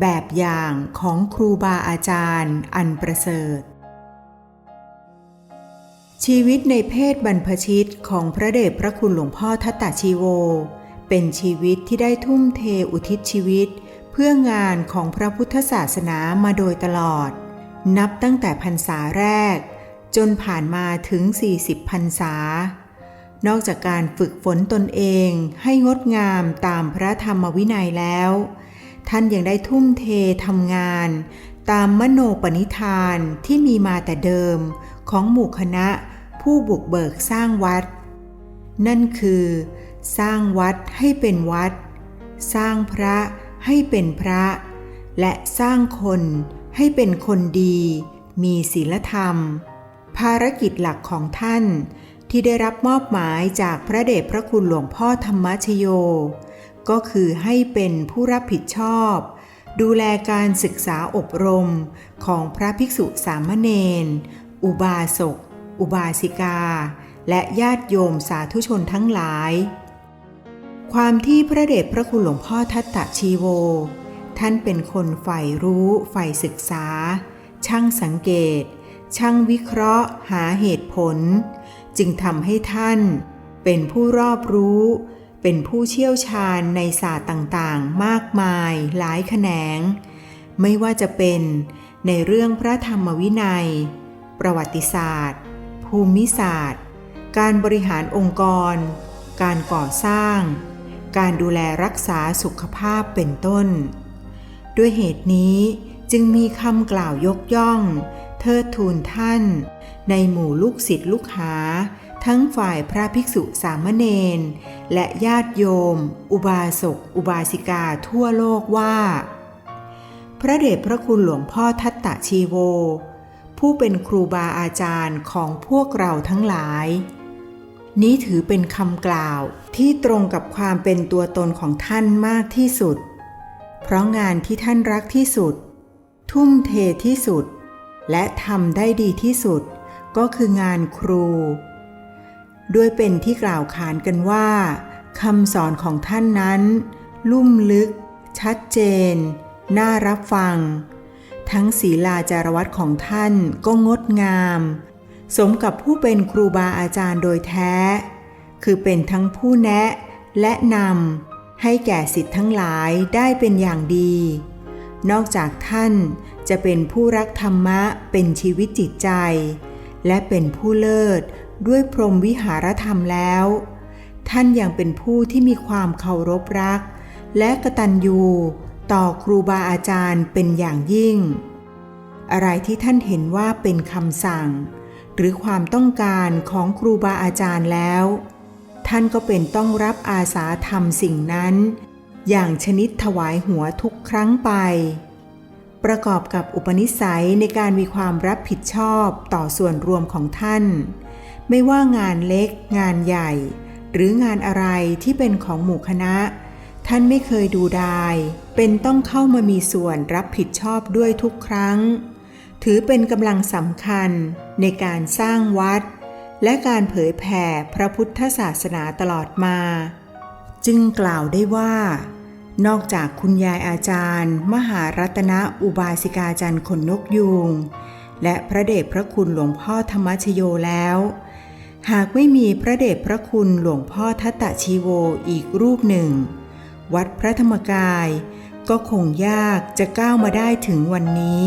แบบอย่างของครูบาอาจารย์อันประเสริฐ ชีวิตในเพศบรรพชิตของพระเดชพระคุณหลวงพ่อทัตตาชีโว เป็นชีวิตที่ได้ทุ่มเทอุทิศชีวิต เพื่องานของพระพุทธศาสนามาโดยตลอด นับตั้งแต่พรรษาแรก จนผ่านมาถึง 40พรรษานอกจากการฝึกฝนตนเองให้งดงามตามพระธรรมวินัยแล้ว ท่านยังได้ทุ่มเททำงาน ตามมโนปณิธานที่มีมาแต่เดิมของหมู่คณะผู้บุกเบิกสร้างวัด นั่นคือ สร้างวัดให้เป็นวัด สร้างพระให้เป็นพระ และสร้างคนให้เป็นคนดี มีศีลธรรม ภารกิจหลักของท่านที่ได้รับมอบหมายจากพระเดชพระคุณหลวงพ่อธรรมชโย ก็คือให้เป็นผู้รับผิดชอบ ดูแลการศึกษาอบรมของพระภิกษุสามเณร อุบาสก อุบาสิกา และญาติโยมสาธุชนทั้งหลาย ความที่พระเดชพระคุณหลวงพ่อทัตตะชีโว ท่านเป็นคนใฝ่รู้ใฝ่ศึกษา ช่างสังเกต ช่างวิเคราะห์ หาเหตุผล จึงทำให้ท่านเป็นผู้รอบรู้ เป็นผู้เชี่ยวชาญในศาสตร์ต่างๆ มากมายหลายแขนง ไม่ว่าจะเป็นในเรื่องพระธรรมวินัย ประวัติศาสตร์ ภูมิศาสตร์ การบริหารองค์กร การก่อสร้าง การดูแลรักษาสุขภาพเป็นต้น ด้วยเหตุนี้จึงมีคำกล่าวยกย่อง เทิดทูนท่าน ในหมู่ลูกศิษย์ลูกหา ทั้งฝ่ายพระภิกษุสามเณรและญาติโยม อุบาสก อุบาสิกาทั่วโลกว่า พระเดชพระคุณหลวงพ่อทัตตะชีโว ผู้เป็นครูบาอาจารย์ของพวกเราทั้งหลาย นี้ถือเป็นคำกล่าวที่ตรงกับความเป็นตัวตนของท่านมากที่สุด เพราะงานที่ท่านรักที่สุด ทุ่มเทที่สุด และทำได้ดีที่สุด ก็คืองานครู ด้วยเป็นที่กล่าวขานกันว่าคำสอนของท่านนั้น ลุ่มลึก ชัดเจน น่ารับฟัง ทั้งศีลาจารวัตของท่านก็งดงาม สมกับผู้เป็นครูบาอาจารย์โดยแท้ คือเป็นทั้งผู้แนะและนำให้แก่สิทธิ์ทั้งหลายได้เป็นอย่างดี นอกจากท่านจะเป็นผู้รักธรรมะเป็นชีวิตจิตใจ และเป็นผู้เลิศ ด้วยพรหมวิหารธรรมแล้ว ท่านยังเป็นผู้ที่มีความเคารพรัก และกตัญญูต่อครูบาอาจารย์เป็นอย่างยิ่ง อะไรที่ท่านเห็นว่าเป็นคำสั่ง หรือความต้องการของครูบาอาจารย์แล้ว ท่านก็เป็นต้องรับอาสาทำสิ่งนั้น อย่างชนิดถวายหัวทุกครั้งไป ประกอบกับอุปนิสัยในการมีความรับผิดชอบต่อส่วนรวมของท่าน ไม่ว่างานเล็ก งานใหญ่ หรืองานอะไรที่เป็นของหมู่คณะ ท่านไม่เคยดูดาย เป็นต้องเข้ามามีส่วนรับผิดชอบด้วยทุกครั้ง ถือเป็นกำลังสำคัญในการสร้างวัด และการเผยแผ่พระพุทธศาสนาตลอดมา จึงกล่าวได้ว่า นอกจากคุณยายอาจารย์ มหารัตนอุบาสิกาจันทร์ขนนกยูงและพระเดชพระคุณหลวงพ่อธรรมชโยแล้ว หากไม่มีพระเดชพระคุณหลวงพ่อทัตตะชีโวอีกรูปหนึ่ง วัดพระธรรมกาย ก็คงยากจะก้าวมาได้ถึงวันนี้